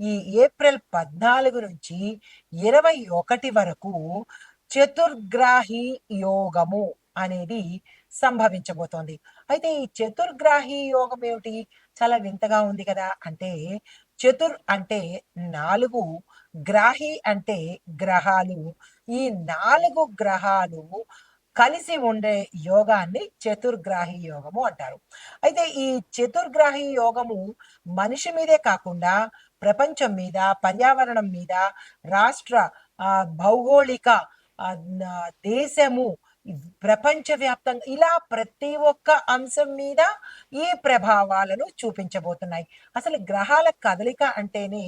ఈ ఏప్రిల్ పద్నాలుగు నుంచి ఇరవై ఒకటి వరకు చతుర్గ్రాహి యోగము అనేది సంభవించబోతోంది. అయితే ఈ చతుర్గ్రాహి యోగం ఏమిటి? చాలా వింతగా ఉంది కదా. అంటే చతుర్ అంటే నాలుగు గ్రాహి అంటే గ్రహాలు. ఈ నాలుగు గ్రహాలు కలిసి ఉండే యోగాన్ని చతుర్గ్రాహి యోగము అంటారు. అయితే ఈ చతుర్గ్రాహి యోగము మనిషి మీదే కాకుండా ప్రపంచం మీద పర్యావరణం మీద రాష్ట్ర భౌగోళిక దేశము ప్రపంచవ్యాప్తంగా ఇలా ప్రతి ఒక్క అంశం మీద ఈ ప్రభావాలను చూపించబోతున్నాయి. అసలు గ్రహాల కదలిక అంటేనే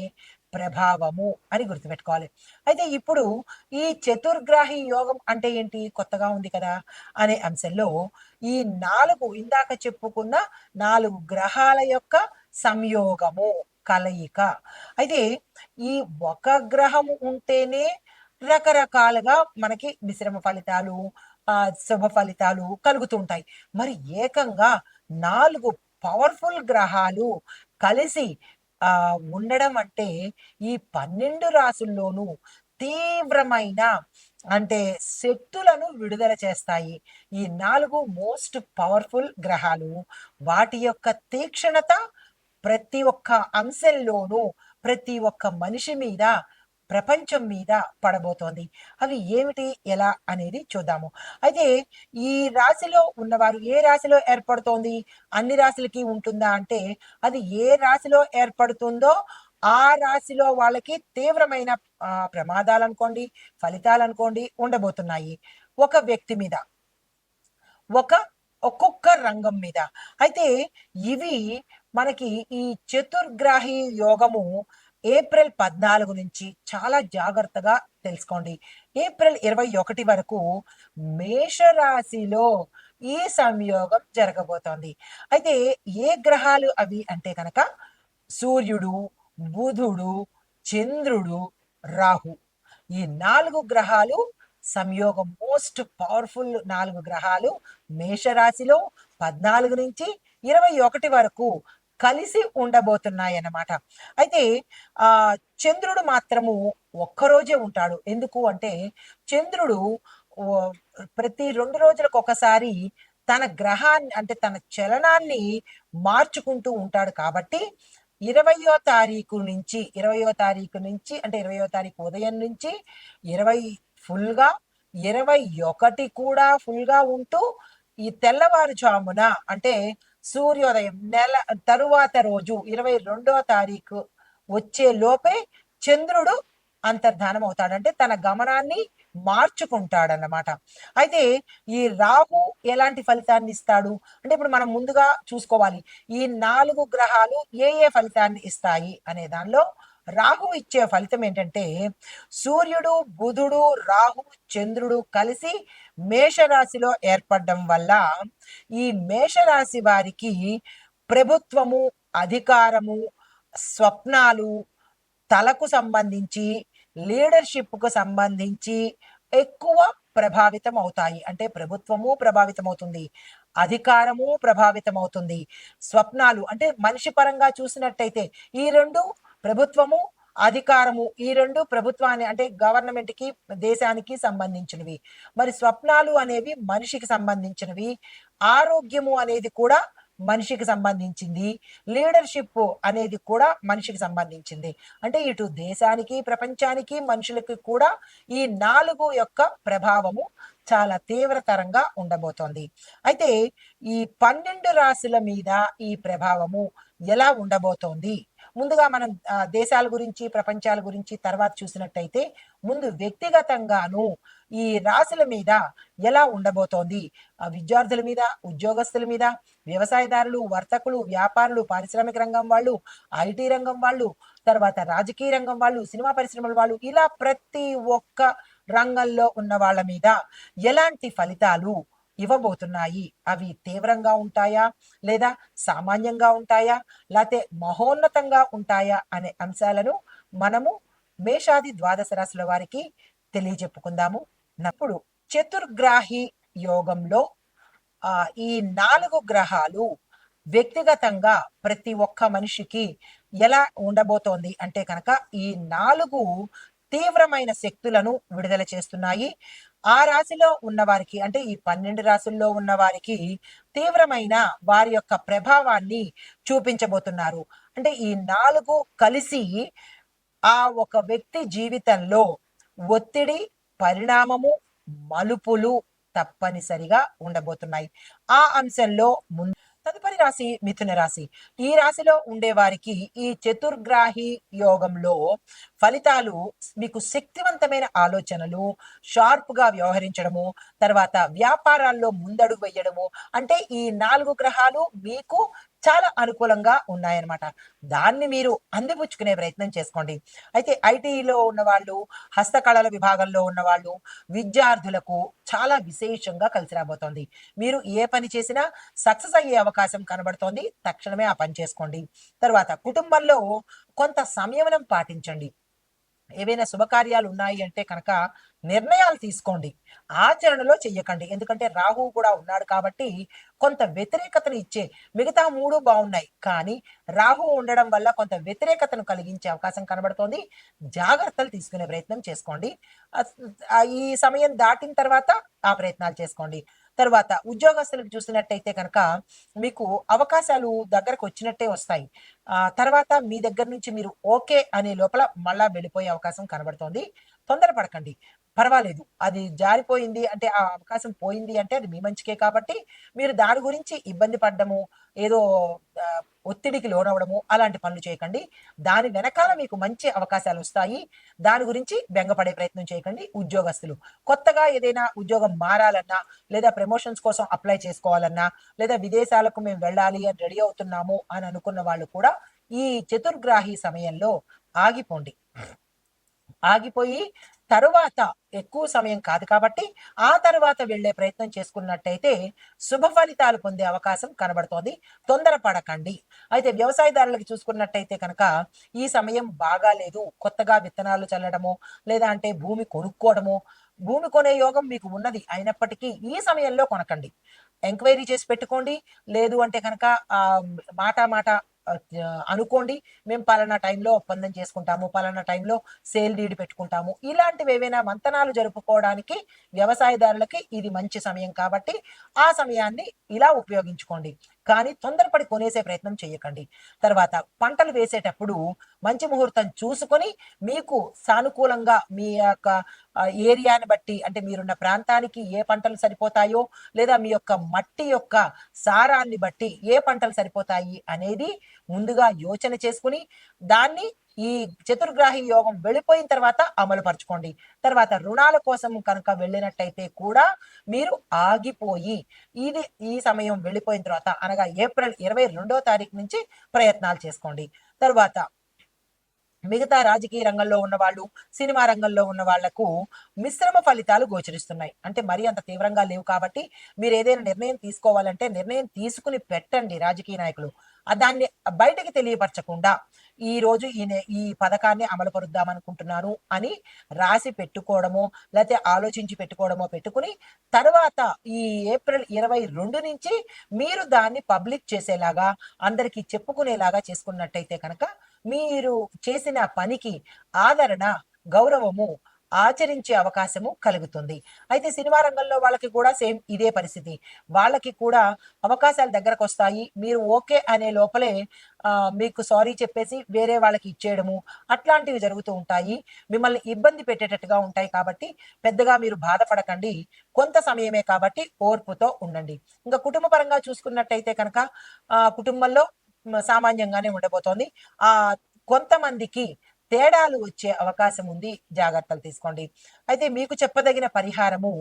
ప్రభావము అని గుర్తుపెట్టుకోవాలి. అయితే ఇప్పుడు ఈ చతుర్గ్రాహి యోగం అంటే ఏంటి? కొత్తగా ఉంది కదా అనే అంశంలో ఈ నాలుగు ఇందాక చెప్పుకున్న నాలుగు గ్రహాల యొక్క సంయోగము. కలయిక. అయితే ఈ ఒక గ్రహం ఉంటేనే రకరకాలుగా మనకి మిశ్రమ ఫలితాలు ఆ శుభ ఫలితాలు కలుగుతుంటాయి. మరి ఏకంగా నాలుగు పవర్ఫుల్ గ్రహాలు కలిసి ఆ ఉండడం అంటే ఈ పన్నెండు రాసుల్లోనూ తీవ్రమైన అంటే శక్తులను విడుదల చేస్తాయి ఈ నాలుగు మోస్ట్ పవర్ఫుల్ గ్రహాలు. వాటి యొక్క తీక్షణత ప్రతి ఒక్క అంశంలోనూ ప్రతి ఒక్క మనిషి మీద ప్రపంచం మీద పడబోతోంది. అవి ఏమిటి ఎలా అనేది చూద్దాము. అయితే ఈ రాశిలో ఉన్నవారు ఏ రాశిలో ఏర్పడుతోంది? అన్ని రాశులకి ఉంటుందా అంటే అది ఏ రాశిలో ఏర్పడుతుందో ఆ రాశిలో వాళ్ళకి తీవ్రమైన ప్రమాదాలు అనుకోండి ఫలితాలు అనుకోండి ఉండబోతున్నాయి. ఒక వ్యక్తి మీద ఒక ఒక్కొక్క రంగం మీద. అయితే ఇవి మనకి ఈ చతుర్గ్రాహి యోగము ఏప్రిల్ పద్నాలుగు నుంచి చాలా జాగ్రత్తగా తెలుసుకోండి. ఏప్రిల్ ఇరవై ఒకటి వరకు మేషరాశిలో ఈ సంయోగం జరగబోతోంది. అయితే ఏ గ్రహాలు అవి అంటే కనుక సూర్యుడు బుధుడు చంద్రుడు రాహు. ఈ నాలుగు గ్రహాలు సంయోగం. మోస్ట్ పవర్ఫుల్ నాలుగు గ్రహాలు మేషరాశిలో పద్నాలుగు నుంచి ఇరవై ఒకటి వరకు కలిసి ఉండబోతున్నాయి అన్నమాట అయితే ఆ చంద్రుడు మాత్రము ఒక్కరోజే ఉంటాడు. ఎందుకు అంటే చంద్రుడు ప్రతి రెండు రోజులకు ఒకసారి తన గ్రహాన్ని అంటే తన చలనాన్ని మార్చుకుంటూ ఉంటాడు కాబట్టి ఇరవయో తారీఖు నుంచి ఇరవయో తారీఖు నుంచి అంటే ఇరవయో తారీఖు ఉదయం నుంచి ఇరవై ఫుల్గా ఇరవై ఒకటి కూడా ఫుల్గా ఉంటూ ఈ తెల్లవారుజామున అంటే సూర్యోదయం నెల తరువాత రోజు ఇరవై రెండవ తారీఖు వచ్చే లోపే చంద్రుడు అంతర్ధానం అవుతాడంటే తన గమనాన్ని మార్చుకుంటాడన్నమాట. అయితే ఈ రాహు ఎలాంటి ఫలితాన్ని ఇస్తాడు? అంటే ఇప్పుడు మనం ముందుగా చూసుకోవాలి. ఈ నాలుగు గ్రహాలు ఏ ఏ ఫలితాన్ని ఇస్తాయి అనే దానిలో రాహు ఇచ్చే ఫలితం ఏంటంటే సూర్యుడు బుధుడు రాహు చంద్రుడు కలిసి మేషరాశిలో ఏర్పడడం వల్ల ఈ మేషరాశి వారికి ప్రభుత్వము అధికారము స్వప్నాలు తలకు సంబంధించి లీడర్షిప్కు సంబంధించి ఎక్కువ ప్రభావితం అవుతాయి. అంటే ప్రభుత్వము ప్రభావితం అవుతుంది అధికారము ప్రభావితం అవుతుంది స్వప్నాలు అంటే మనిషి పరంగా చూసినట్టయితే ఈ రెండు ప్రభుత్వము అధికారము ఈ రెండు ప్రభుత్వాన్ని అంటే గవర్నమెంట్కి దేశానికి సంబంధించినవి. మరి స్వప్నాలు అనేవి మనిషికి సంబంధించినవి. ఆరోగ్యము అనేది కూడా మనిషికి సంబంధించింది. లీడర్షిప్ అనేది కూడా మనిషికి సంబంధించింది. అంటే ఇటు దేశానికి ప్రపంచానికి మనుషులకి కూడా ఈ నాలుగు యొక్క ప్రభావము చాలా తీవ్రతరంగా ఉండబోతోంది. అయితే ఈ పన్నెండు రాశుల మీద ఈ ప్రభావము ఎలా ఉండబోతోంది? ముందుగా మనం దేశాల గురించి ప్రపంచాల గురించి తర్వాత చూసినట్టయితే ముందు వ్యక్తిగతంగాను ఈ రాశుల మీద ఎలా ఉండబోతోంది? విద్యార్థుల మీద ఉద్యోగస్తుల మీద వ్యవసాయదారులు వర్తకులు వ్యాపారులు పారిశ్రామిక రంగం వాళ్ళు ఐటీ రంగం వాళ్ళు తర్వాత రాజకీయ రంగం వాళ్ళు సినిమా పరిశ్రమల వాళ్ళు ఇలా ప్రతి ఒక్క రంగంలో ఉన్న వాళ్ళ మీద ఎలాంటి ఫలితాలు ఇవ్వబోతున్నాయి. అవి తీవ్రంగా ఉంటాయా? లేదా సామాన్యంగా ఉంటాయా? లేకపోతే మహోన్నతంగా ఉంటాయా? అనే అంశాలను మనము మేషాది ద్వాదశ రాశుల వారికి తెలియజెప్పుకుందాము. నప్పుడు చతుర్గ్రాహి యోగంలో ఆ ఈ నాలుగు గ్రహాలు వ్యక్తిగతంగా ప్రతి ఒక్క మనిషికి ఎలా ఉండబోతోంది అంటే కనుక ఈ నాలుగు తీవ్రమైన శక్తులను విడుదల చేస్తున్నాయి. ఆ రాశిలో ఉన్నవారికి అంటే ఈ పన్నెండు రాశుల్లో ఉన్న వారికి తీవ్రమైన వారి యొక్క ప్రభావాన్ని చూపించబోతున్నారు. అంటే ఈ నాలుగు కలిసి ఆ ఒక వ్యక్తి జీవితంలో ఒత్తిడి పరిణామము మలుపులు తప్పనిసరిగా ఉండబోతున్నాయి. ఆ అంశంలో ముందు తదుపరి రాశి మిథున రాశి. ఈ రాశిలో ఉండే వారికి ఈ చతుర్గ్రాహి యోగంలో ఫలితాలు మీకు శక్తివంతమైన ఆలోచనలు షార్ప్గా వ్యవహరించడము తర్వాత వ్యాపారాల్లో ముందడుగు వేయడము అంటే ఈ నాలుగు గ్రహాలు మీకు చాలా అనుకూలంగా ఉన్నాయన్నమాట. దాన్ని మీరు అందిపుచ్చుకునే ప్రయత్నం చేసుకోండి. అయితే ఐటీలో ఉన్న వాళ్ళు హస్తకళల విభాగంలో ఉన్న వాళ్ళు విద్యార్థులకు చాలా విశేషంగా కలిసి రాబోతోంది. మీరు ఏ పని చేసినా సక్సెస్ అయ్యే అవకాశం కనబడుతోంది. తక్షణమే ఆ పని చేసుకోండి. తర్వాత కుటుంబంలో కొంత సంయమనం పాటించండి. ఏవైనా శుభకార్యాలు ఉన్నాయి అంటే కనుక నిర్ణయాలు తీసుకోండి. ఆచరణలో చెయ్యకండి. ఎందుకంటే రాహు కూడా ఉన్నాడు కాబట్టి కొంత వ్యతిరేకతను ఇచ్చే మిగతా మూడు బాగున్నాయి. కానీ రాహు ఉండడం వల్ల కొంత వ్యతిరేకతను కలిగించే అవకాశం కనబడుతోంది. జాగ్రత్తలు తీసుకునే ప్రయత్నం చేసుకోండి. ఈ సమయం దాటిన తర్వాత ఆ ప్రయత్నాలు చేసుకోండి. తర్వాత ఉద్యోగస్తులకు చూసినట్టయితే కనుక మీకు అవకాశాలు దగ్గరకు వచ్చినట్టే వస్తాయి. ఆ తర్వాత మీ దగ్గర నుంచి మీరు ఓకే అనే లోపల మళ్ళా వెళ్ళిపోయే అవకాశం కనబడుతోంది. తొందరపడకండి. పర్వాలేదు. అది జారిపోయింది అంటే ఆ అవకాశం పోయింది అంటే అది మీ మంచికే కాబట్టి మీరు దాని గురించి ఇబ్బంది పడ్డము ఏదో ఒత్తిడికి లోనవడము అలాంటి పనులు చేయకండి. దాని వెనకాల మీకు మంచి అవకాశాలు వస్తాయి. దాని గురించి బెంగపడే ప్రయత్నం చేయకండి ఉద్యోగస్తులు. కొత్తగా ఏదైనా ఉద్యోగం మారాలన్నా లేదా ప్రమోషన్స్ కోసం అప్లై చేసుకోవాలన్నా లేదా విదేశాలకు మేము వెళ్ళాలి అని రెడీ అవుతున్నాము అని అనుకున్న వాళ్ళు కూడా ఈ చతుర్గ్రాహి సమయంలో ఆగిపోండి. ఆగిపోయి తరువాత ఎక్కువ సమయం కాదు కాబట్టి ఆ తర్వాత వెళ్ళే ప్రయత్నం చేసుకున్నట్టయితే శుభ ఫలితాలు పొందే అవకాశం కనబడుతోంది. తొందరపడకండి. అయితే వ్యవసాయదారులకు చూసుకున్నట్టయితే కనుక ఈ సమయం బాగాలేదు కొత్తగా విత్తనాలు చల్లడము లేదా అంటే భూమి కొనుక్కోవడము భూమి కొనే యోగం మీకు ఉన్నది అయినప్పటికీ ఈ సమయంలో కొనకండి. ఎంక్వైరీ చేసి పెట్టుకోండి. లేదు అంటే కనుక ఆ మాట మాట అనుకోండి మేము పలానా టైంలో ఒప్పందం చేసుకుంటాము పలానా టైంలో సేల్ డీడ్ పెట్టుకుంటాము. ఇలాంటివి ఏవైనా మంతనాలు జరుపుకోవడానికి వ్యవసాయదారులకి ఇది మంచి సమయం కాబట్టి ఆ సమయాన్ని ఇలా ఉపయోగించుకోండి. కానీ తొందరపడి కొనేసే ప్రయత్నం చేయకండి. తర్వాత పంటలు వేసేటప్పుడు మంచి ముహూర్తం చూసుకొని మీకు సానుకూలంగా మీ యొక్క ఏరియాని బట్టి అంటే మీరున్న ప్రాంతానికి ఏ పంటలు సరిపోతాయో లేదా మీ యొక్క మట్టి యొక్క సారాన్ని బట్టి ఏ పంటలు సరిపోతాయి అనేది ముందుగా యోచన చేసుకుని దాన్ని ఈ చతుర్గ్రాహి యోగం వెళ్ళిపోయిన తర్వాత అమలు పరచుకోండి తర్వాత రుణాల కోసం కనుక వెళ్ళినట్టయితే కూడా మీరు ఆగిపోయి ఇది ఈ సమయం వెళ్ళిపోయిన తర్వాత అనగా ఏప్రిల్ ఇరవై రెండో తారీఖు నుంచి ప్రయత్నాలు చేసుకోండి. తర్వాత మిగతా రాజకీయ రంగంలో ఉన్న వాళ్ళు సినిమా రంగంలో ఉన్న వాళ్ళకు మిశ్రమ ఫలితాలు గోచరిస్తున్నాయి. అంటే మరీ అంత తీవ్రంగా లేవు కాబట్టి మీరు ఏదైనా నిర్ణయం తీసుకోవాలంటే నిర్ణయం తీసుకుని పెట్టండి రాజకీయ నాయకులు. దాన్ని బయటకి తెలియపరచకుండా ఈ రోజు ఈ నే- ఈ పథకాన్ని అమలు పరుద్దాం అనుకుంటున్నాను అని రాసి పెట్టుకోవడమో లేకపోతే ఆలోచించి పెట్టుకోవడమో పెట్టుకుని తర్వాత ఈ ఏప్రిల్ ఇరవై రెండు నుంచి మీరు దాన్ని పబ్లిక్ చేసేలాగా అందరికీ చెప్పుకునేలాగా చేసుకున్నట్టయితే కనుక మీరు చేసిన పనికి ఆదరణ గౌరవము ఆచరించే అవకాశము కలుగుతుంది. అయితే సినిమా రంగంలో వాళ్ళకి కూడా సేమ్ ఇదే పరిస్థితి. వాళ్ళకి కూడా అవకాశాలు దగ్గరకు వస్తాయి మీరు ఓకే అనే లోపలే మీకు సారీ చెప్పేసి వేరే వాళ్ళకి ఇచ్చేయడము అట్లాంటివి జరుగుతూ ఉంటాయి. మిమ్మల్ని ఇబ్బంది పెట్టేటట్టుగా ఉంటాయి కాబట్టి పెద్దగా మీరు బాధపడకండి. కొంత సమయమే కాబట్టి ఓర్పుతో ఉండండి. ఇంకా కుటుంబ పరంగా చూసుకున్నట్టయితే కనుక ఆ కుటుంబంలో సామాన్యంగానే ఉండబోతోంది. ఆ కొంతమందికి తేడాలు వచ్చే అవకాశం ఉంది. జాగ్రత్తలు తీసుకోండి. అయితే మీకు చెప్పదగిన పరిహారము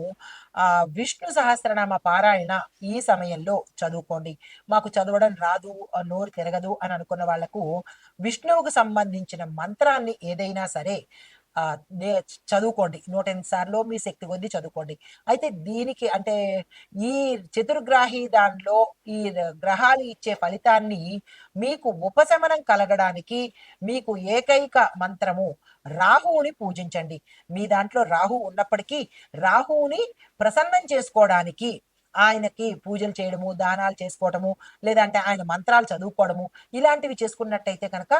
ఆ విష్ణు సహస్రనామ పారాయణ ఈ సమయంలో చదువుకోండి. మాకు చదవడం రాదు, నోరు తిరగదు అని అనుకున్న వాళ్ళకు విష్ణువుకు సంబంధించిన మంత్రాన్ని ఏదైనా సరే చదువుకోండి నే చదువుకోండి. 108 సార్లో మీ శక్తి కొద్ది చదువుకోండి. అయితే దీనికి అంటే ఈ చతుర్గ్రాహి దానిలో ఈ గ్రహాలు ఇచ్చే ఫలితాన్ని మీకు ఉపశమనం కలగడానికి మీకు ఏకైక మంత్రము రాహువుని పూజించండి. మీ దాంట్లో రాహు ఉన్నప్పటికీ రాహువుని ప్రసన్నం చేసుకోవడానికి ఆయనకి పూజలు చేయడము, దానాలు చేసుకోవటము, లేదంటే ఆయన మంత్రాలు చదువుకోవడము, ఇలాంటివి చేసుకున్నట్టయితే కనుక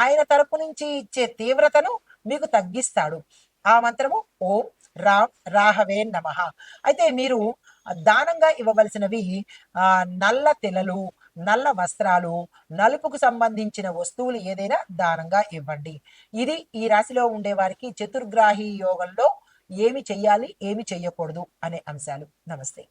ఆయన తరపు నుంచి ఇచ్చే తీవ్రతను మీకు తగ్గిస్తాడు. ఆ మంత్రము ఓం రామ్ రాహవే నమః. అయితే మీరు దానంగా ఇవ్వవలసినవి నల్ల తెలలు, నల్ల వస్త్రాలు, నలుపుకు సంబంధించిన వస్తువులు ఏదైనా దానంగా ఇవ్వండి. ఇది ఈ రాశిలో ఉండే వారికి చతుర్గ్రాహి యోగంలో ఏమి చెయ్యాలి, ఏమి చెయ్యకూడదు అనే అంశాలు. నమస్తే.